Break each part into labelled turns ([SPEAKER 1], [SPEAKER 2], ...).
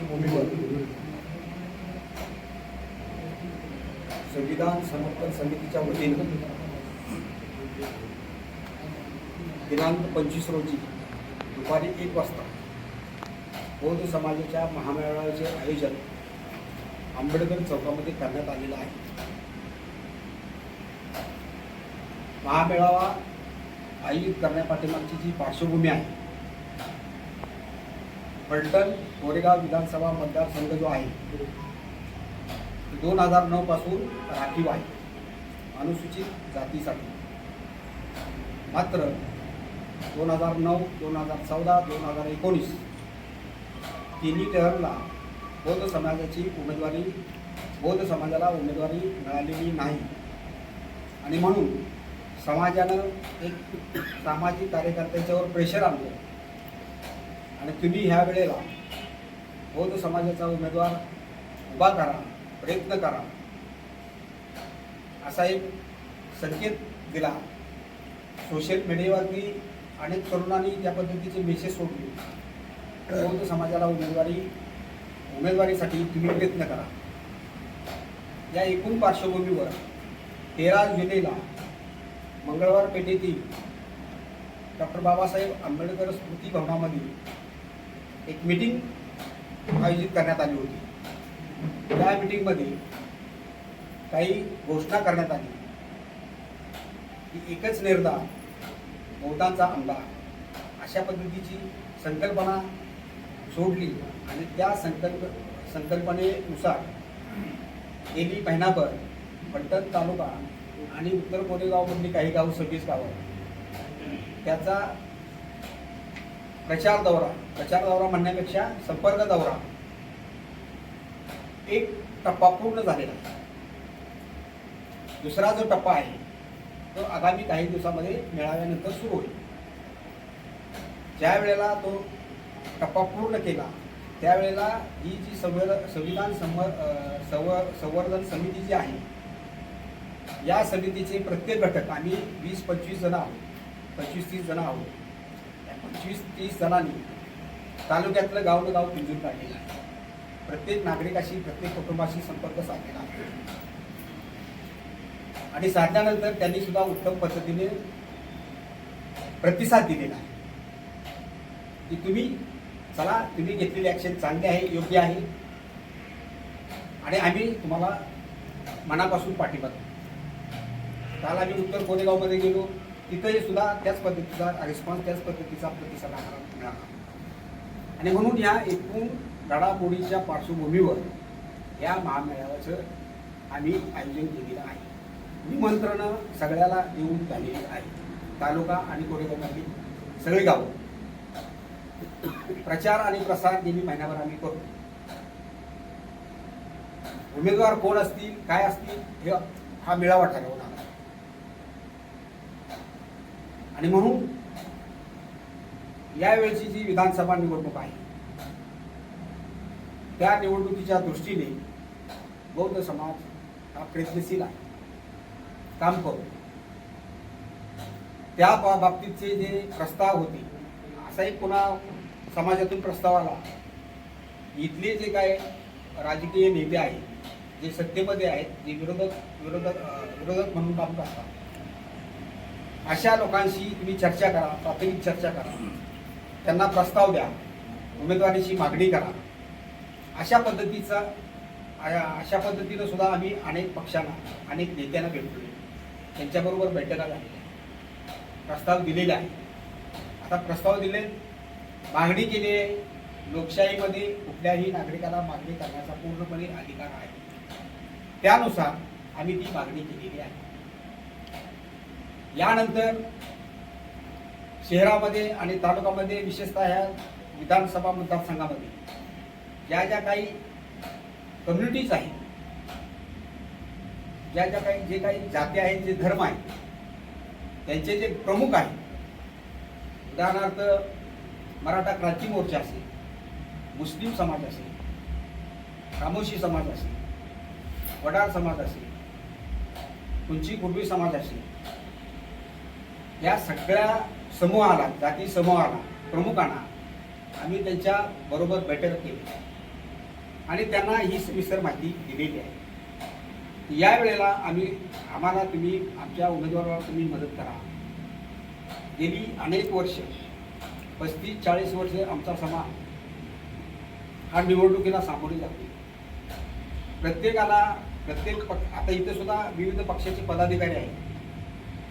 [SPEAKER 1] पार्श्वभूमीवर संविधान समर्पण समितीच्या वतीनं दिनांक पंचवीस रोजी दुपारी एक वाजता बौद्ध समाजाच्या महामेळाव्याचे आयोजन आंबेडकर चौकामध्ये करण्यात आलेलं आहे. महामेळावा आयोजित करण्यापाठीमागची जी पार्श्वभूमी आहे पलटण कोरेगाव विधानसभा मतदारसंघ जो आहे दोन हजार नऊपासून राखीव आहे. अनुसूचित जातीसाठी. मात्र दोन हजार नऊ दोन हजार चौदा दोन हजार एकोणीस तिन्ही टर्मला बौद्ध समाजाची उमेदवारी बौद्ध समाजाला उमेदवारी मिळालेली नाही. आणि म्हणून समाजानं एक सामाजिक कार्यकर्त्याच्यावर प्रेशर आणलं. आणि तुम्ही ह्या वेळेला बौद्ध समाजाचा उमेदवार उभा करा प्रयत्न करा. असा एक संकेत दिला. सोशल मीडियावरती अनेक तरुणांनी त्या पद्धतीचे मेसेज सोडले. बौद्ध समाजाला उमेदवारी उमेदवारीसाठी तुम्ही प्रयत्न करा. या एकूण पार्श्वभूमीवर तेरा जुलैला मंगळवार पेठेतील डॉक्टर बाबासाहेब आंबेडकर स्मृती भवनामध्ये एक मीटिंग आयोजित करण्यात आली होती. त्या मीटिंगमध्ये काही घोषणा करण्यात आली. की एकच निर्धार बहुतांचा अंगार अशा पद्धतीची संकल्पना सोडली आणि त्या संकल्प संकल्पनेनुसार गेली महिनाभर फलटण तालुका आणि उत्तर कोरेगावमधली काही गाव सव्वीस गावं. त्याचा प्रचार दौरा प्रचार दौरा म्हणण्यापेक्षा संपर्क दौरा एक टप्पा पूर्ण झालेला दुसरा जो टप्पा आहे तो आगामी काही दिवसामध्ये मेळाव्यानंतर सुरू होईल. ज्या वेळेला तो टप्पा पूर्ण केला त्यावेळेला ही जी संवर संविधान संवर अं, संवर्धन समिती जी आहे या समितीचे प्रत्येक घटक आम्ही वीस पंचवीस जण आहोत पंचवीस तीस जण आहोत वीस पंचवीस तीस जणांनी तालुक्यातलं गावनं गाव पिंजून काढलेलं आहे. प्रत्येक नागरिकाशी प्रत्येक कुटुंबाशी संपर्क साधलेला आहे. आणि साधल्यानंतर त्यांनी सुद्धा उत्तम पद्धतीने प्रतिसाद दिलेला आहे. की तुम्ही चला तुम्ही घेतलेली ॲक्शन चांगली आहे योग्य आहे. आणि आम्ही तुम्हाला मनापासून पाठिंबा काल आम्ही उत्तर कोरेगावमध्ये गेलो. तिथंही सुद्धा त्याच पद्धतीचा रिस्पॉन्स त्याच पद्धतीचा प्रतिसाद आम्हाला मिळाला. आणि म्हणून या एकूण घडामोडीच्या पार्श्वभूमीवर या महामेळाव्याचं आम्ही आयोजन केलेलं आहे. निमंत्रणं सगळ्याला देऊन झालेली आहे तालुका आणि कोरेगावमधली सगळी गावं. प्रचार आणि प्रसार गेली महिन्याभर आम्ही करतो. उमेदवार कोण असतील काय असतील हे हा मेळावा ठरवणार आहे. आणि म्हणून यावेळची जी विधानसभा निवडणूक आहे त्या निवडणुकीच्या दृष्टीने बौद्ध समाज हा प्रयत्नशील आहे. काम करू. त्या बा- बाबतीतचे जे प्रस्ताव होते असाही पुन्हा समाजातून प्रस्ताव आला. इथले जे काय राजकीय नेते आहेत जे सत्तेमध्ये आहेत जे विरोधक विरोधक विरोधक म्हणून काम करतात अशा लोकांशी तुम्ही चर्चा करा प्राथमिक चर्चा करा. त्यांना प्रस्ताव द्या. उमेदवारीची मागणी करा. अशा पद्धतीचा अशा पद्धतीनं सुद्धा आम्ही अनेक पक्षांना अनेक नेत्यांना भेटलो त्यांच्याबरोबर बैठका झालेल्या प्रस्ताव दिलेले आहे आता प्रस्ताव दिले मागणी केली आहे. लोकशाहीमध्ये कुठल्याही नागरिकाला मागणी करण्याचा पूर्णपणे अधिकार आहे. त्यानुसार आम्ही ती मागणी केलेली आहे. यानंतर शहरामध्ये आणि तालुक्यामध्ये विशेषतः ह्या विधानसभा मतदारसंघामध्ये ज्या ज्या काही कम्युनिटीज आहेत ज्या ज्या काही जे काही जाती आहेत जे धर्म आहेत त्यांचे जे प्रमुख आहेत उदाहरणार्थ मराठा क्रांती मोर्चा असेल मुस्लिम समाज असेल कामोशी समाज असेल वडार समाज असेल कुंची कुर्बी समाज असेल या सगळ्या समूहाला जाती समूहाला प्रमुखांना आम्ही त्यांच्या बरोबर बैठक केली आणि त्यांना ही सविस्तर माहिती दिलेली आहे. या वेळेला आम्ही आम्हाला तुम्ही आमच्या उमेदवाराला तुम्ही मदत करा. गेली अनेक वर्ष पस्तीस चाळीस वर्ष आमचा समाज हा निवडणुकीला सामोरे जातो. प्रत्येकाला प्रत्येक पक्ष आता इथे सुद्धा विविध पक्षाचे पदाधिकारी आहेत.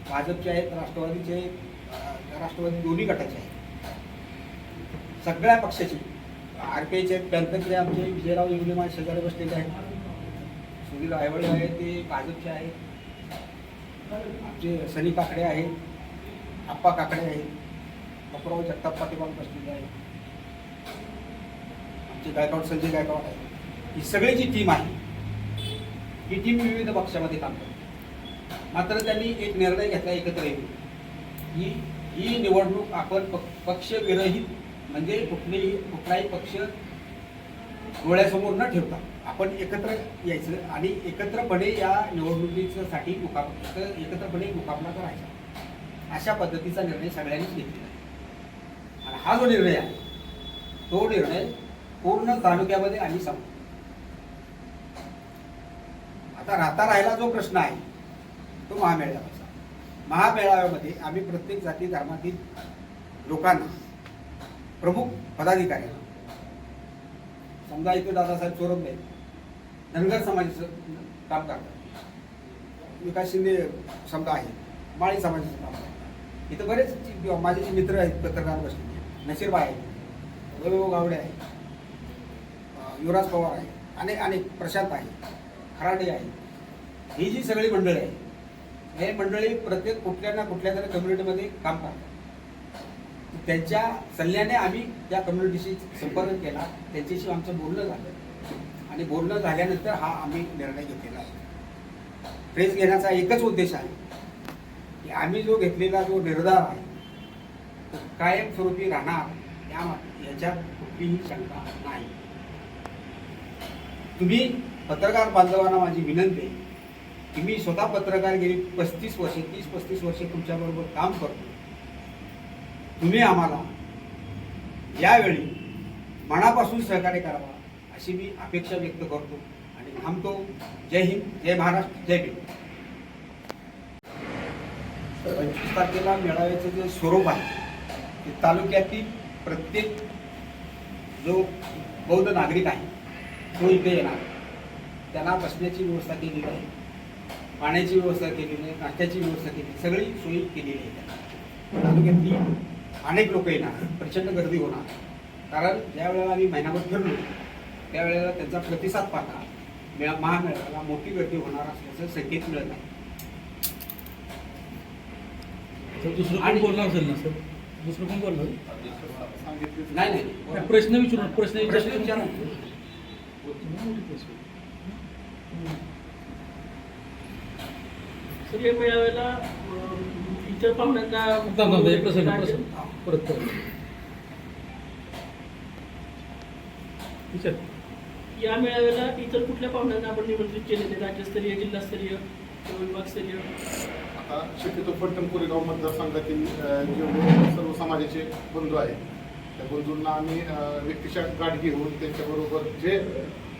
[SPEAKER 1] भाजपचे आहेत राष्ट्रवादीचे आहेत राष्ट्रवादी दोन्ही गटाचे आहेत. सगळ्या पक्षाचे. आर पी आयचे आहेत आमचे विजयराव इंगळे माझे शेजारी बसलेले आहेत. सुधीर आयवळे आहेत ते भाजपचे आहेत. आमचे सनी काकडे आहेत आप्पा काकडे आहेत. बकराव जगताप पाटील बसलेले आहेत. आमचे गायकवाड संजय गायकवाड आहेत. ही सगळी जी टीम आहे ही टीम विविध पक्षामध्ये काम करते. मात्र त्यांनी एक निर्णय घेतला एकत्र येऊन. ही ही निवडणूक आपण पक्ष पक्षविरहित म्हणजे कुठलेही कुठलाही पक्ष डोळ्यासमोर न ठेवता आपण एकत्र यायचं आणि एकत्रपणे या निवडणुकीसाठी मुका एकत्रपणे मुकाबला करायचा. अशा पद्धतीचा निर्णय सगळ्यांनीच घेतलेला आहे. आणि हा जो निर्णय आहे तो निर्णय पूर्ण तालुक्यामध्ये आम्ही सांगतो आता राहता राहिला जो प्रश्न आहे तो महामेळाव्याचा महामेळाव्यामध्ये आम्ही प्रत्येक जाती धर्मातील लोकांना प्रमुख पदाधिकाऱ्यांना समजा इथे दादासाहेब चोरंबे धनगर समाजाचं काम करतात. विकास शिंदे समजा आहे माळी समाजाचं काम करतात. इथं बरेच माझे जे मित्र आहेत पत्रकार बसलेले नशीरबा आहेत वैभव गावडे आहे युवराज पवार आहे अनेक अनेक प्रशांत आहे खराडे आहे ही जी सगळी मंडळी आहे हे मंडळी प्रत्येक कुठल्या ना कुठल्या तरी कम्युनिटीमध्ये काम करतात. त्यांच्या सल्ल्याने आम्ही त्या कम्युनिटीशी संपर्क केला. त्यांच्याशी आमचं बोलणं झालं. आणि बोलणं झाल्यानंतर हा आम्ही निर्णय घेतलेला आहे. घेण्याचा एकच उद्देश आहे की आम्ही जो घेतलेला जो निर्धार आहे तो कायमस्वरूपी राहणार या याच्यात कुठलीही शंका नाही. तुम्ही पत्रकार बांधवांना माझी विनंती आहे मी स्वतः पत्रकार गेली पस्तीस वर्ष तीस पस्तीस वर्ष तुमच्याबरोबर काम करतो. तुम्ही आम्हाला यावेळी मनापासून सहकार्य करावा अशी मी अपेक्षा व्यक्त करतो आणि थांबतो. जय हिंद जय महाराष्ट्र जय भीम. पंचवीस तारखेला मेळाव्याचं जे स्वरूप आहे ते तालुक्यातील प्रत्येक जो बौद्ध नागरिक आहे तो इथे येणार. त्यांना बसण्याची व्यवस्था केलेली आहे. पाण्याची व्यवस्था केलेली आहे नाश्त्याची व्यवस्था केली. सगळी सोयी केलेली आहे. तालुक्यातली अनेक लोक येणार प्रचंड गर्दी होणार. कारण ज्या वेळेला आम्ही महिनाभर फिरलो त्यावेळेला त्यांचा प्रतिसाद पाहता मेळा- महामेळाव्याला मोठी गर्दी होणार असल्याचं संकेत मिळत आहे.
[SPEAKER 2] दुसरं कोण बोलणार असेल ना सर? दुसरं कोण बोलणार
[SPEAKER 1] नाही नाही.
[SPEAKER 2] प्रश्न विचारू प्रश्न
[SPEAKER 1] प्रश्न
[SPEAKER 2] विचारू
[SPEAKER 3] या मेळाव्याला इतर पाहुण्यांना
[SPEAKER 2] परत
[SPEAKER 3] या मेळाव्याला इतर कुठल्या पाहुण्यांना आपण निमंत्रित केलेले? राज्यस्तरीय जिल्हास्तरीय विभागस्तरीय?
[SPEAKER 4] आता शक्यतो फलटण कोरेगाव मतदारसंघातील जे सर्व समाजाचे बंधू आहेत त्या बंधूंना आम्ही व्यक्तिशः गाठ घेऊन त्यांच्याबरोबर जे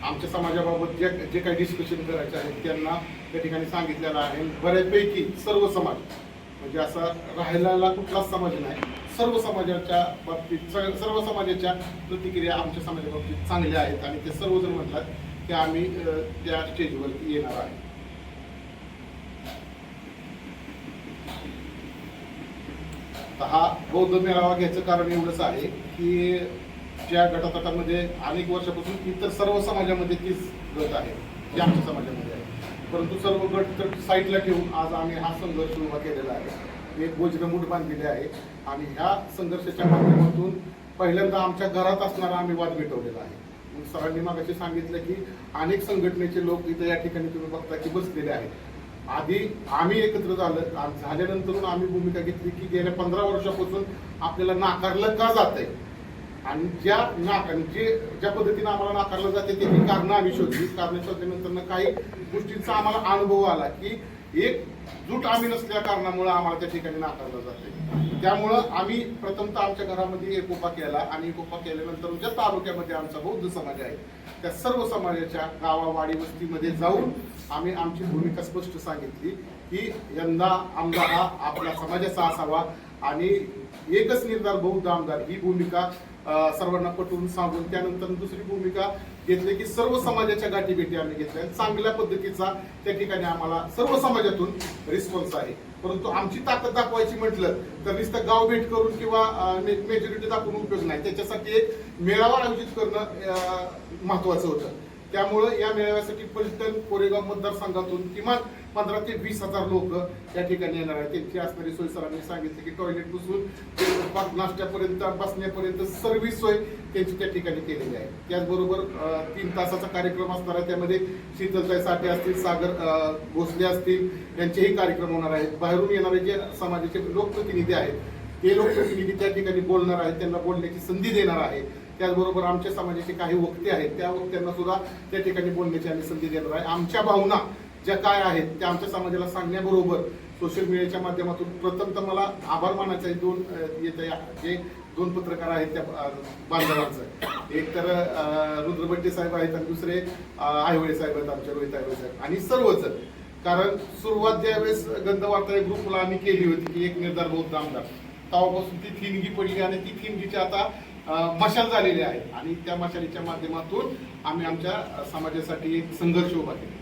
[SPEAKER 4] आमच्या समाजाबाबत जे जे काही डिस्कशन करायचे आहेत त्यांना त्या ठिकाणी सांगितलेलं आहे. बऱ्यापैकी सर्व समाज म्हणजे असा राहिलेला कुठलाच समाज नाही सर्व समाजाच्या बाबतीत सग- सर्व समाजाच्या प्रतिक्रिया आमच्या समाजाबाबतीत चांगल्या आहेत आणि ते सर्वजण म्हणतात की आम्ही त्या स्टेजवरती येणार आहे. तर हा बौद्ध मेळावा घ्यायचं कारण एवढंच आहे की ज्या गटातटामध्ये अनेक वर्षापासून इतर सर्व समाजामध्ये तीच गट आहे जी आमच्या समाजामध्ये आहे. परंतु सर्व गट तर साईडला ठेवून आज आम्ही हा संघर्ष उभा केलेला आहे. एक वज्रमूठ बांधलेले आहे आणि ह्या संघर्षाच्या माध्यमातून पहिल्यांदा आमच्या घरात असणारा आम्ही वाद मिटवलेला आहे. मग सरांनी मागाशी सांगितलं की अनेक संघटनेचे लोक इथं या ठिकाणी तुम्ही बघता की बसलेले आहेत. आधी आम्ही एकत्र झालं झाल्यानंतरून झाल्यानंतर आम्ही भूमिका घेतली की गेल्या पंधरा वर्षापासून आपल्याला नाकारलं का जात आहे आणि ज्या नाक आणि जे ज्या पद्धतीने आम्हाला नाकारलं जाते त्याची कारणं आम्ही शोधली. कारणं शोधल्यानंतर काही गोष्टींचा आम्हाला अनुभव आला की एक जूट आम्ही नसल्या कारणामुळे आम्हाला त्या ठिकाणी नाकारलं जाते. त्यामुळं आम्ही प्रथमतः आमच्या घरामध्ये एकोपा केला आणि एकोपा केल्यानंतर ज्या तालुक्यामध्ये आमचा बौद्ध समाज आहे त्या सर्व समाजाच्या गावावाडी वस्तीमध्ये जाऊन आम्ही आमची भूमिका स्पष्ट सांगितली की यंदा आमदार हा आपल्या समाजाचा असावा आणि एकच निर्धार बौद्ध आमदार ही भूमिका सर्वांना पटवून सांगून त्यानंतर दुसरी भूमिका घेतली की सर्व समाजाच्या गाठीभेटी आम्ही घेतल्या. चांगल्या पद्धतीचा त्या ठिकाणी आम्हाला सर्व समाजातून रिस्पॉन्स आहे. परंतु आमची ताकद दाखवायची म्हटलं तर नुसतं गाव भेट करून किंवा मेजॉरिटी दाखवून उपयोग नाही. त्याच्यासाठी एक मेळावा आयोजित करणं महत्वाचं होतं. त्यामुळं या मेळाव्यासाठी पलटण कोरेगाव मतदारसंघातून किमान पंधरा ते वीस हजार लोक त्या ठिकाणी येणार आहेत. त्यांची असणारी सोय सरांनी सांगितली की टॉयलेटपासून नाश्त्यापर्यंत बसण्यापर्यंत सर्व सोय त्यांची त्या ठिकाणी केलेली आहे. त्याचबरोबर तीन तासाचा कार्यक्रम असणार आहे. त्यामध्ये शीतलताई साठे असतील सागर भोसले असतील यांचेही कार्यक्रम होणार आहेत. बाहेरून येणारे जे समाजाचे लोकप्रतिनिधी आहेत ते लोकप्रतिनिधी त्या ठिकाणी बोलणार आहेत. त्यांना बोलण्याची संधी देणार आहे. त्याचबरोबर आमच्या समाजाचे काही वक्ते आहेत त्या वक्त्यांना सुद्धा त्या ठिकाणी बोलण्याची आम्ही संधी देणार आहे. आमच्या भावना ज्या काय आहेत त्या आमच्या समाजाला सांगण्याबरोबर सोशल मीडियाच्या माध्यमातून प्रथमतः मला आभार मानायचा आहे. दोन येत्या जे दोन पत्रकार आहेत त्या बांधवांचं. एक तर रुद्रभट्टे साहेब आहेत आणि दुसरे आयवळे साहेब आहेत आमच्या रोहित आयवळे साहेब. आणि सर्वच कारण सुरुवात ज्यावेळेस गंधवार्ता या ग्रुपला आम्ही केली होती की एक निर्धार बौद्ध आमदार. तेव्हापासून ती थिनगी पडली आणि ती थिनगीची आता मशाल झालेली आहे. आणि त्या मशालीच्या माध्यमातून आम्ही आमच्या समाजासाठी एक संघर्ष उभा केला.